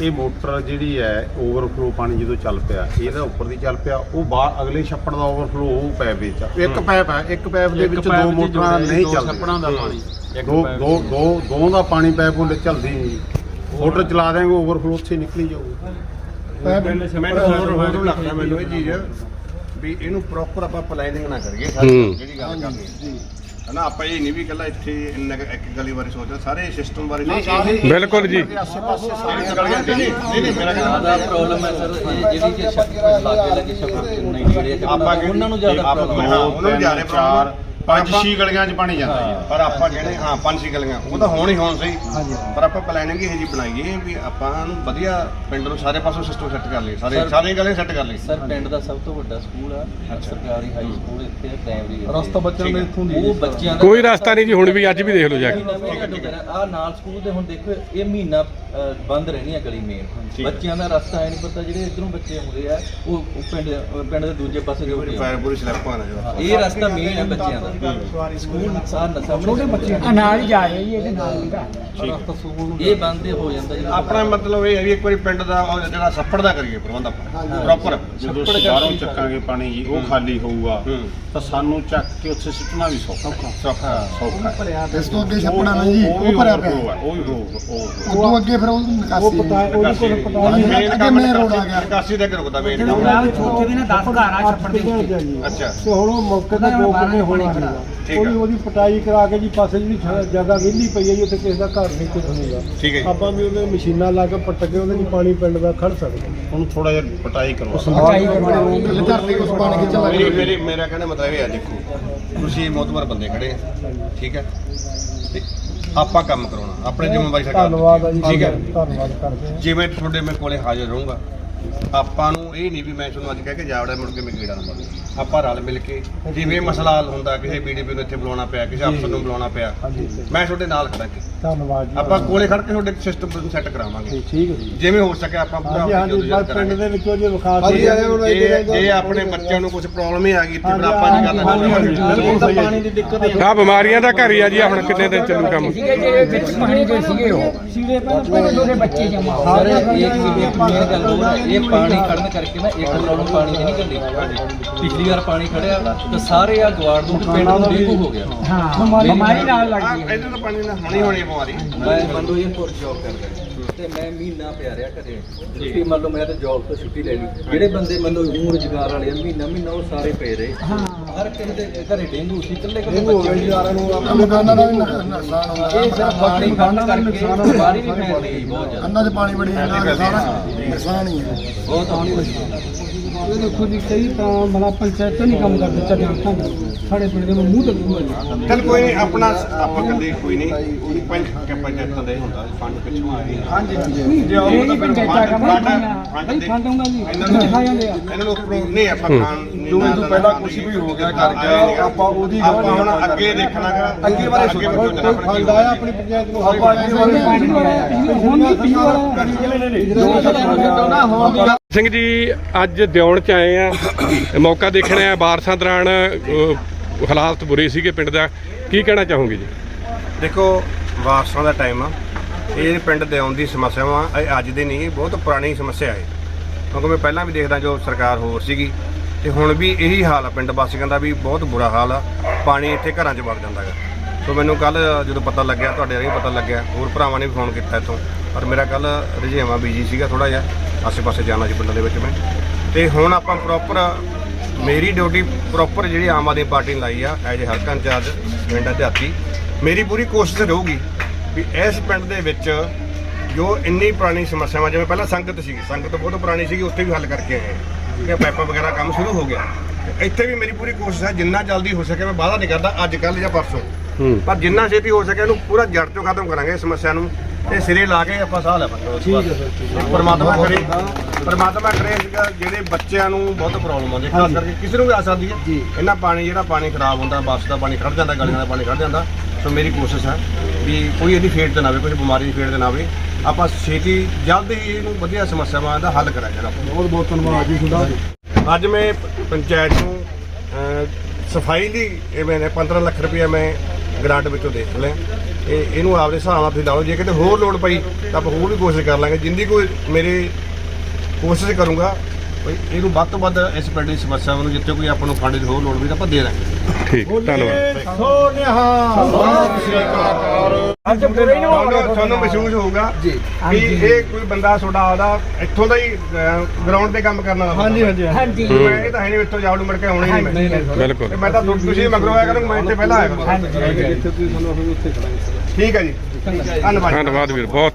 ਇਹ ਮੋਟਰ ਜਿਹੜੀ ਹੈ ਓਵਰਫਲੋ ਪਾਣੀ ਜਦੋਂ ਚੱਲ ਪਿਆ ਇਹਦਾ ਉੱਪਰ ਦੀ ਚੱਲ ਪਿਆ ਉਹ ਬਾਹਰ ਅਗਲੇ ਛੱਪੜ ਦਾ ਓਵਰਫਲੋ ਉਹ ਪੈਪ ਵਿੱਚ ਆ। ਇੱਕ ਪੈਪ ਹੈ ਇੱਕ ਪੈਪ ਦੇ ਵਿੱਚ ਦੋ ਮੋਟਰਾਂ ਨਹੀਂ ਚੱਲਦੀਆਂ ਛੱਪੜਾਂ ਦਾ ਪਾਣੀ। ਦੋ ਦੋ ਦੋ ਦੋ ਦਾ ਪਾਣੀ ਪੈਪ ਉਹਦੇ ਚੱਲਦੀ ਨਹੀਂ। ਮੋਟਰ ਚਲਾ ਦੇਂਗੇ ਓਵਰਫਲੋ ਉੱਥੇ ਨਿਕਲੀ ਜਾਊਗਾ। ਮੈਨੂੰ ਲੱਗਦਾ ਮੈਨੂੰ ਇਹ ਚੀਜ਼ ਵੀ ਇਹਨੂੰ ਪ੍ਰੋਪਰ ਆਪਾਂ ਪਲਾਨਿੰਗ ਨਾ ਕਰੀਏ ਸਾਰੀ। ਜਿਹੜੀ ਗੱਲ ਕਰਦੇ ਹਨਾ ਆਪਾਂ ਇਹ ਨਹੀਂ ਵੀ ਇਕੱਲਾ ਇੱਥੇ ਇੰਨਾ ਕੁ ਇੱਕ ਗਲੀ ਬਾਰੇ ਸੋਚਦੇ ਸਾਰੇ ਸਿਸਟਮ ਬਾਰੇ ਨਹੀਂ ਬਿਲਕੁਲ ਜੀ। ਆਸੇ ਪਾਸੇ ਸਾਰੀਆਂ ਗਲੀਆਂ ਨਹੀਂ ਨਹੀਂ ਨਹੀਂ ਮੇਰਾ ਕਹਿਣਾ ਜ਼ਿਆਦਾ ਪ੍ਰੋਬਲਮ ਹੈ ਸਰ ਜਿਹੜੀ ਜੇ ਸ਼ੱਕਰ ਲਾਗੇ ਲੱਗੇ ਸ਼ੱਕਰ ਨਹੀਂ ਜਿਹੜੇ ਆਪਾਂ ਉਹਨਾਂ ਨੂੰ ਜ਼ਿਆਦਾ ਆਪਾਂ ਪ੍ਰੋਬਲਮ ਹਾਂ, ਉਹਨਾਂ ਨੂੰ ਜ਼ਿਆਦਾ problem ਪੰਜ ਛੇ ਗਲੀਆਂ 'ਚ ਪਾਣੀ ਜਾਂਦਾ ਜੀ। ਪਰ ਆਪਾਂ ਕਹਿੰਦੇ ਹਾਂ ਪੰਜ ਛੇ ਗਲੀਆਂ। ਉਹ ਤਾਂ ਹੋਣ ਹੀ ਹੋਣ ਸਹੀ ਪਰ ਆਪਾਂ ਪਲਾਨਿੰਗ ਇਹ ਜੀ ਬਣਾਈਏ ਵੀ ਆਪਾਂ ਨੂੰ ਵਧੀਆ ਪਿੰਡ ਨੂੰ ਸਾਰੇ ਪਾਸੋਂ ਸਿਸਟਮ ਸੈੱਟ ਕਰ ਲਈਏ। ਸਾਰੇ ਸਾਰੀਆਂ ਗਲੀਆਂ ਸੈੱਟ ਕਰ ਲਈਏ। ਸਰ ਪਿੰਡ ਦਾ ਸਭ ਤੋਂ ਵੱਡਾ ਸਕੂਲ ਆ। ਸਰਕਾਰੀ ਹਾਈ ਸਕੂਲ ਇੱਥੇ ਪ੍ਰਾਇਮਰੀ ਰਸਤਾ ਬੱਚਿਆਂ ਦੇ ਇੱਥੋਂ ਦੀ ਉਹ ਬੱਚਿਆਂ ਦਾ ਕੋਈ ਰਸਤਾ ਨਹੀਂ ਜੀ ਹੁਣ ਵੀ ਅੱਜ ਵੀ ਦੇਖ ਲਓ ਜਾ ਕੇ। ਆ ਨਾਲ ਸਕੂਲ ਦੇ ਹੁਣ ਦੇਖੋ ਇਹ ਮਹੀਨਾ ਬੰਦ ਰਹਿਣੀ ਆ ਗਲੀ ਮੇਨ। ਬੱਚਿਆਂ ਦਾ ਰਸਤਾ ਹੈ ਨਹੀਂ ਪਤਾ ਜਿਹੜੇ ਇਧਰੋਂ ਬੱਚੇ ਆਉਂਦੇ ਆ ਉਹ ਪਿੰਡ ਪਿੰਡ ਦੇ ਦੂਜੇ ਪਾਸੇ ਦੇ ਉੱਤੇ ਫਾਇਰ ਪੂਰੀ ਸਲੈਪ ਜਿਹੜਾ ਇਹ ਰਸਤਾ ਮੇਨ ਹੈ ਬੱਚਿਆਂ ਦਾ। ਸਕੂਲ ਸਾਰ ਸਾਹਮਣੇ ਬੱਚੇ ਆ ਨਾਲ ਹੀ ਜਾ ਰਹੇ ਜੀ ਇਹਦੇ ਨਾਲ ਹੀ ਦਾ ਇਹ ਬੰਦ ਹੋ ਜਾਂਦਾ ਜੀ। ਆਪਣਾ ਮਤਲਬ ਇਹ ਹੈ ਵੀ ਇੱਕ ਵਾਰੀ ਪਿੰਡ ਦਾ ਉਹ ਜਿਹੜਾ ਸੱਪੜ ਦਾ ਕਰੀਏ ਪ੍ਰਬੰਧ ਆਪਾਂ। ਪ੍ਰੋਪਰ ਜਦੋਂ ਬਾਹਰੋਂ ਚੱਕਾਂਗੇ ਪਾਣੀ ਜੀ ਉਹ ਖਾਲੀ ਹੋਊਗਾ ਤਾਂ ਸਾਨੂੰ ਚੱਕ ਕੇ ਉੱਥੇ ਸਿੱਟਣਾ ਵੀ ਸੌਖਾ। ਸੌਖਾ। ਸੌਖਾ। ਇਸ ਤੋਂ ਅੱਗੇ ਛੱਪਣਾ ਨਾ ਜੀ ਉਹ ਭਰਿਆ ਪਿਆ। ਉਹ ਵੀ ਹੋਊਗਾ ਉਹ ਉਦੋਂ ਅੱਗੇ ਫਿਰ ਉਹ ਨਿਕਾਸੀ ਉਹਦੇ ਕੋਲ ਅੱਗੇ ਮੇਨ ਰੋਡ ਆ ਗਿਆ। ਨਿਕਾਸੀ ਦਾ ਰੁਕਦਾ ਮੇਨ ਛੋਟੇ ਦੇ ਨਾ 10 ਘਰ ਆ ਛੱਪੜ ਦੇ ਉੱਤੇ ਅੱਛਾ ਤੇ ਹੁਣ ਉਹ ਮੌਕੇ ਤੇ ਦੋ ਕਿੰਨੇ ਹੋਣਾ ਠੀਕ ਉਹਦੀ ਆ ਉਹਦੀ ਪਟਾਈ ਕਰਾ ਕੇ ਜੀ ਪਾਸੇ ਜਿਹੜੀ ਜਗ੍ਹਾ ਵਿਹਲੀ ਪਈ ਹੈ ਜੀ ਉੱਥੇ ਕਿਸੇ ਦਾ ਘਰ ਨਹੀਂ ਕੁਝ ਠੀਕ ਹੈ ਜੀ। ਆਪਾਂ ਵੀ ਉਹਦੇ ਮਸ਼ੀਨਾਂ ਲਾ ਕੇ ਪੱਟ ਕੇ ਉਹਦੇ 'ਚ ਪਾਣੀ ਪਿੰਡ ਦਾ ਖੜ ਸਕਦੇ ਹੁਣ ਥੋੜਾ ਜਿਹਾ ਪਟਾਈ ਕਰਵਾ। ਧਰਤੀ ਉਸ ਪਾਣੀ ਕੇ ਮੇਰੀ ਮੇਰੀ ਮੇਰਾ ਕਹਿੰਦਾ ਮਤਲਬ ਇਹ ਹੈ ਦੇਖੋ ਤੁਸੀਂ ਮੋਤਬਰ ਬੰਦੇ ਖੜੇ ਆ ਠੀਕ ਹੈ ਤੇ ਆਪਾਂ ਕੰਮ ਕਰਾਉਣਾ ਆਪਣੇ ਜ਼ਿੰਮੇਵਾਰੀ ਸਰਕਾਰ ਧੰਨਵਾਦ ਆ ਜੀ ਠੀਕ ਹੈ ਧੰਨਵਾਦ ਕਰਦੇ ਹਾਂ ਜਿਵੇਂ ਤੁਹਾਡੇ ਮੈਂ ਕੋਲੇ ਹਾਜ਼ਰ ਰਹੂੰਗਾ ਆਪਾਂ ਨੂੰ ਇਹ ਨਹੀਂ ਵੀ ਮੈਂ ਤੁਹਾਨੂੰ ਅੱਜ ਕਹਿ ਕੇ ਜਾਵੜਾ ਮੁੜ ਕੇ ਮੈਂ ਕੀੜਾ ਨਾ ਮਾਰੂ। ਆਪਾਂ ਰਲ ਮਿਲ ਕੇ ਜਿਵੇਂ ਮਸਲਾ ਹੱਲ ਹੁੰਦਾ ਕਿਸੇ ਬੀਡੀਪੀ ਨੂੰ ਇੱਥੇ ਬੁਲਾਉਣਾ ਪਿਆ ਕਿਸੇ ਅਫਸਰ ਨੂੰ ਬੁਲਾਉਣਾ ਪਿਆ ਮੈਂ ਤੁਹਾਡੇ ਨਾਲ ਖੜਾ ਕੇ ਧੰਨਵਾਦ ਜੀ। ਆਪਾਂ ਕੋਲੇ ਖੜ ਕੇ ਤੁਹਾਡੇ ਸਿਸਟਮ ਸੈੱਟ ਕਰਾਵਾਂਗੇ। ਠੀਕ ਹੈ ਜੀ। ਜਿਵੇਂ ਹੋ ਸਕੇ ਆਪਾਂ ਪੂਰਾ ਹਾਂਜੀ ਹਾਂਜੀ ਪਿੰਡ ਦੇ ਵਿੱਚੋਂ ਜੇ ਵਿਕਾਸ ਜੇ ਆਪਣੇ ਬੱਚਿਆਂ ਨੂੰ ਕੁਝ ਪ੍ਰੋਬਲਮ ਹੀ ਆ ਗਈ ਤੇ ਫਿਰ ਆਪਾਂ ਨਹੀਂ ਕਰਨਾ ਬਿਲਕੁਲ ਸਹੀ ਹੈ। ਜੀ। ਆ ਬਿਮਾਰੀਆਂ ਦਾ ਘਰ ਹੀ ਆ ਜੀ ਹੁਣ ਕਿੰਨੇ ਦਿਨ ਚੱਲੂ ਕੰਮ। ਜਿਹੜੇ ਵਿੱਚ ਪਾਣੀ ਦੇ ਸੀਗੇ ਉਹ। ਸੀਗੇ ਪਹਿਲਾਂ ਬੱਚੇ ਜਮਾ ਸਰ ਇਹ ਗੱਲ ਹੈ, ਇਹ ਪਾਣੀ ਖੜਨ ਕਰਕੇ ਨਾ ਇੱਕ ਲੋੜੋਂ ਪਾਣੀ ਨਹੀਂ ਕੱਢੀ ਪਿਛਲੀ ਵਾਰ ਪਾਣੀ ਖੜਿਆ ਤਾਂ ਸਾਰੇ ਆ ਗਵਾੜ ਨੂੰ ਪਿੰਡ ਨੂੰ ਡੇਂਗੂ ਹੋ ਗਿਆ। ਹਾਂ ਬਿਮਾਰੀ ਨਾਲ ਲੱਗ ਗਈ। ਹੈ ਇਹਦੇ ਤਾਂ ਪਾਣੀ ਨਾਲ ਹੋਣੀ ਹੋਣੀ ਹੈ ਬਿਮਾਰੀ। ਮੈਂ ਮੰਨ ਇਹ ਫੋਰ ਜੌਬ ਕਰਦਾ ਤੇ ਮੈਂ ਮਹੀਨਾ ਪਿਆ ਰਿਹਾ ਘਰੇ। ਛੁੱਟੀ ਮੰਨ ਲਓ ਮੈਂ ਤਾਂ ਜੌਬ ਤੋਂ ਛੁੱਟੀ ਲੈ ਲਈ। ਜਿਹੜੇ ਬੰਦੇ ਮੰਨ ਲਓ ਰੁਜ਼ਗਾਰ ਵਾਲੇ ਆ, ਮਹੀਨਾ ਮਹੀਨਾ ਉਹ ਸਾਰੇ ਪਏ ਰਹੇ। ਹਾਂ। ਹਰ ਕਿਸੇ ਦੇ ਘਰੇ ਡੇਂਗੂ ਸੀ ਇਕੱਲੇ ਇਕੱਲੇ ਹੋ ਬੱਚੇ ਗਈ ਯਾਰਾਂ ਨੂੰ ਆਪਣੇ ਦੁਕਾਨਾਂ ਦਾ ਵੀ ਨੁਕਸਾਨ ਹੁੰਦਾ। ਇਹ ਸਿਰਫ ਪਾਣੀ ਖੜਨ ਕਰਕੇ ਬਿਮਾਰੀ ਵੀ ਫੈਲ ਰਹੀ ਹੈ ਬਹੁਤ ਜ਼ਿਆਦਾ। ਅੰਨਾਂ 'ਚ ਪਾਣੀ ਬੜੀ ਜਾਂਦਾ ਸਾਰਾ ਨੁਕਸਾਨ ਹੀ ਹੈ। ਬਹੁਤ ਇਹ ਦੇਖੋ ਜੀ ਕਈ ਤਾਂ ਮਲਾ ਪੰਚਾਇਤ ਨਹੀਂ ਕੰਮ ਕਰਦੇ ਤਾਂ ਸਾਡੇ ਪਿੰਡ ਦੇ ਮੂੰਹ ਤੇ ਮੂੰਹ ਹੈ ਚਲ ਕੋਈ ਨਹੀਂ ਆਪਣਾ ਆਪਾਂ ਕਦੇ ਕੋਈ ਨਹੀਂ। ਉਹਦੀ ਕਿ ਪੰਚਾਇਤਾਂ ਦਾ ਹੀ ਹੁੰਦਾ ਫੰਡ ਪਿੱਛੋਂ ਆ ਗਈ ਹਾਂਜੀ ਜੇ ਉਹ ਇਹ ਤਾਂ ਨਹੀਂ ਪੰਚਾਇਤਾਂ ਕੰਮ ਨਹੀਂ ਫੰਡ ਆਉਂਦਾ ਜੀ। ਇਹਨਾਂ ਨੂੰ ਨਹੀਂ ਆਪਾਂ ਖਾਣ ਜੋ ਤੋਂ ਪਹਿਲਾਂ ਕੁਝ ਵੀ ਹੋ ਗਿਆ ਕਰ ਗਿਆ ਆਪਾਂ ਉਹਦੀ ਆਪਾਂ ਹੁਣ ਅੱਗੇ ਦੇਖਣਾਗਾ ਅੱਗੇ ਬਾਰੇ ਸੋਚਣਾ ਕੋਈ ਫੰਡ ਆਇਆ ਆਪਣੀ ਪੰਚਾਇਤ ਨੂੰ ਆਪਾਂ ਅੱਗੇ ਬਾਰੇ ਹੁਣ ਵੀ ਪਿਛਲੀ ਵਾਰ ਸਿੰਘ ਜੀ, ਅੱਜ ਦਿਉਣ ਚ ਆਏ ਆ। ਮੌਕਾ ਦੇਖਣਾ ਹੈ ਬਾਰਸਾਂ ਦੌਰਾਨ ਹਾਲਾਤ ਬੁਰੇ ਸੀਗੇ ਪਿੰਡ ਦਾ। ਕੀ ਕਹਿਣਾ ਚਾਹੋਗੇ ਜੀ? ਦੇਖੋ ਵਾਰਸਾਂ ਦਾ ਟਾਈਮ ਆ। ਇਹ ਪਿੰਡ ਦੇ ਆਉਣ ਦੀ ਸਮੱਸਿਆਵਾਂ ਇਹ ਅੱਜ ਦੀ ਨਹੀਂ, ਬਹੁਤ ਪੁਰਾਣੀ ਸਮੱਸਿਆ ਹੈ ਕਿਉਂਕਿ ਮੈਂ ਪਹਿਲਾਂ ਵੀ ਦੇਖਦਾ ਜੋ ਸਰਕਾਰ ਹੋਰ ਸੀਗੀ। ਤੇ ਹੁਣ ਵੀ ਇਹੀ ਹਾਲ ਆ ਪਿੰਡ ਵਾਸੀਆਂ ਦਾ ਵੀ, ਬਹੁਤ ਬੁਰਾ ਹਾਲ ਆ। ਪਾਣੀ ਇੱਥੇ ਘਰਾਂ 'ਚ ਵੜ ਜਾਂਦਾ ਗਾ। ਸੋ ਮੈਨੂੰ ਕੱਲ ਜਦੋਂ ਪਤਾ ਲੱਗਿਆ, ਤੁਹਾਡੇ ਰਾਹੀਂ ਪਤਾ ਲੱਗਿਆ, ਹੋਰ ਭਰਾਵਾਂ ਨੇ ਵੀ ਫੋਨ ਕੀਤਾ ਇੱਥੋਂ। ਪਰ ਮੇਰਾ ਕੱਲ ਰੁਝੇਵਾਂ ਬੀਜੀ ਸੀਗਾ ਥੋੜਾ ਜਿਹਾ, ਆਸੇ-ਪਾਸੇ ਜਾਣਾ ਸੀ ਪਿੰਡਾਂ ਦੇ ਵਿੱਚ ਮੈਂ। ਤੇ ਹੁਣ ਆਪਾਂ ਪ੍ਰੋਪਰ ਮੇਰੀ ਡਿਊਟੀ ਪ੍ਰੋਪਰ ਜਿਹੜੀ ਆਮ ਆਦਮੀ ਪਾਰਟੀ ਨੇ ਲਾਈ ਆ, ਐਜ ਹਲਕਾ ਇੰਚਾਰਜ, ਪਿੰਡ ਦਿਹਾਤੀ ਮੇਰੀ ਪੂਰੀ ਕੋਸ਼ਿਸ਼ ਰਹੂਗੀ ਵੀ ਇਸ ਪਿੰਡ ਦੇ ਵਿੱਚ ਜੋ ਇੰਨੀ ਪੁਰਾਣੀ ਸਮੱਸਿਆਵਾਂ, ਜਿਵੇਂ ਪਹਿਲਾਂ ਸੰਗਤ ਸੀਗੀ, ਸੰਗਤ ਬਹੁਤ ਪੁਰਾਣੀ ਸੀਗੀ, ਉੱਥੇ ਵੀ ਹੱਲ ਕਰਕੇ ਆਏ ਕਿ ਪਾਈਪਾਂ ਵਗੈਰਾ ਕੰਮ ਸ਼ੁਰੂ ਹੋ ਗਿਆ। ਤੇ ਇੱਥੇ ਵੀ ਮੇਰੀ ਪੂਰੀ ਕੋਸ਼ਿਸ਼ ਹੈ, ਜਿੰਨਾ ਜਲਦੀ ਹੋ ਸਕੇ ਮੈਂ ਵਾਅਦਾ ਨਹੀਂ ਕਰਦਾ, ਅੱਜ, ਕੱਲ੍ਹ ਜਾਂ ਪਰਸੋਂ। ਪਰ ਜਿੰਨਾ ਛੇਤੀ ਹੋ ਸਕੇ ਇਹਨੂੰ ਪੂਰਾ ਜੜ ਤੋਂ ਖਤਮ ਕਰਾਂਗੇ ਇਸ ਸਮੱਸਿਆ ਨੂੰ। ਤੇ ਸਿਰੇ ਲਾ ਕੇ ਆਪਾਂ ਸਾਹ ਠੀਕ ਹੈ ਸਰ ਪਰਮਾਤਮਾ ਕਰੇ। ਪਰਮਾਤਮਾ ਕਰੇ ਜਿਹੜੇ ਬੱਚਿਆਂ ਨੂੰ ਬਹੁਤ ਪ੍ਰੋਬਲਮ ਆਉਂਦੀ ਖਾਸ ਕਰਕੇ ਕਿਸੇ ਨੂੰ ਵੀ ਆ ਸਕਦੀ ਹੈ। ਇਹਨਾਂ ਪਾਣੀ ਜਿਹੜਾ ਪਾਣੀ ਖਰਾਬ ਹੁੰਦਾ ਬੱਸ ਦਾ ਪਾਣੀ ਖੜ ਜਾਂਦਾ ਗਲੀਆਂ ਦਾ ਪਾਣੀ ਖੜ ਜਾਂਦਾ ਸੋ ਮੇਰੀ ਕੋਸ਼ਿਸ਼ ਹੈ ਵੀ ਕੋਈ ਇਹਦੀ ਫੇਟ ਨਾ ਆਵੇ ਕੋਈ ਬਿਮਾਰੀ ਦੀ ਫੇਟ ਤੇ ਨਾ ਆਵੇ। ਆਪਾਂ ਛੇਤੀ ਜਲਦ ਹੀ ਇਹਨੂੰ ਵਧੀਆ ਸਮੱਸਿਆਵਾਂ ਦਾ ਹੱਲ ਕਰਾਂਗੇ ਬਹੁਤ ਬਹੁਤ ਧੰਨਵਾਦ ਜੀ ਤੁਹਾਡਾ। ਅੱਜ ਮੈਂ ਪੰਚਾਇਤ ਨੂੰ ਸਫ਼ਾਈ ਲਈ ਇਹ ਮੈਨੇ 15 ਲੱਖ ਰੁਪਇਆ ਮੈਂ ਗ੍ਰਾਂਟ ਵਿੱਚੋਂ ਦੇਖ ਲਿਆ। ਇਹ ਇਹਨੂੰ ਆਪਦੇ ਹਿਸਾਬ ਨਾਲ ਤੁਸੀਂ ਲਾ ਲਓ, ਜੇ ਕਿਤੇ ਹੋਰ ਲੋੜ ਪਈ ਤਾਂ ਆਪਾਂ ਹੋਰ ਵੀ ਕੋਸ਼ਿਸ਼ ਕਰ ਲਾਂਗੇ। ਜਿੰਨੀ ਕੋਈ ਮੇਰੇ ਕੋਸ਼ਿਸ਼ ਕਰੂੰਗਾ ਵੀ ਇਹਨੂੰ ਵੱਧ ਤੋਂ ਵੱਧ ਇਸ ਪਿੰਡ ਦੀ ਸਮੱਸਿਆ ਨੂੰ ਜਿੱਥੇ ਕੋਈ ਆਪਾਂ ਨੂੰ ਫੰਡ ਦੀ ਹੋਰ ਲੋੜ ਵੀ ਤਾਂ ਆਪਾਂ ਦੇ ਦਾਂਗੇ। ਠੀਕ ਧੰਨਵਾਦ। ਤੁਹਾਨੂੰ ਤੁਹਾਨੂੰ ਮਹਿਸੂਸ ਹੋਊਗਾ ਵੀ ਇਹ ਕੋਈ ਬੰਦਾ ਤੁਹਾਡਾ ਆਦਾ ਇੱਥੋਂ ਦਾ ਹੀ ਗਰਾਊਂਡ ਤੇ ਕੰਮ ਕਰਨ ਵਾਲਾ ਹਾਂਜੀ ਹਾਂਜੀ ਹਾਂਜੀ। ਮੈਂ ਇਹ ਤਾਂ ਹੈ ਨਹੀਂ ਇੱਥੋਂ ਜਾਵੜੂ ਮੁੜ ਕੇ ਆਉਣਾ ਹੀ ਨਹੀਂ ਮੈਂ। ਬਿਲਕੁਲ। ਤੇ ਮੈਂ ਤਾਂ ਤੁਸੀਂ ਮਗਰੋਂ ਆਇਆ ਕਰੂੰ ਮੈਂ ਇੱਥੇ ਪਹਿਲਾਂ ਆਇਆ ਕਰੂੰ। ਜਿੱਥੇ ਤੁਸੀਂ ਸਾਨੂੰ ਆਖੋਗੇ ਉੱਥੇ ਖੜਾਂਗੇ ਠੀਕ ਹੈ ਜੀ। ਧੰਨਵਾਦ। ਧੰਨਵਾਦ ਵੀਰ ਬਹੁਤ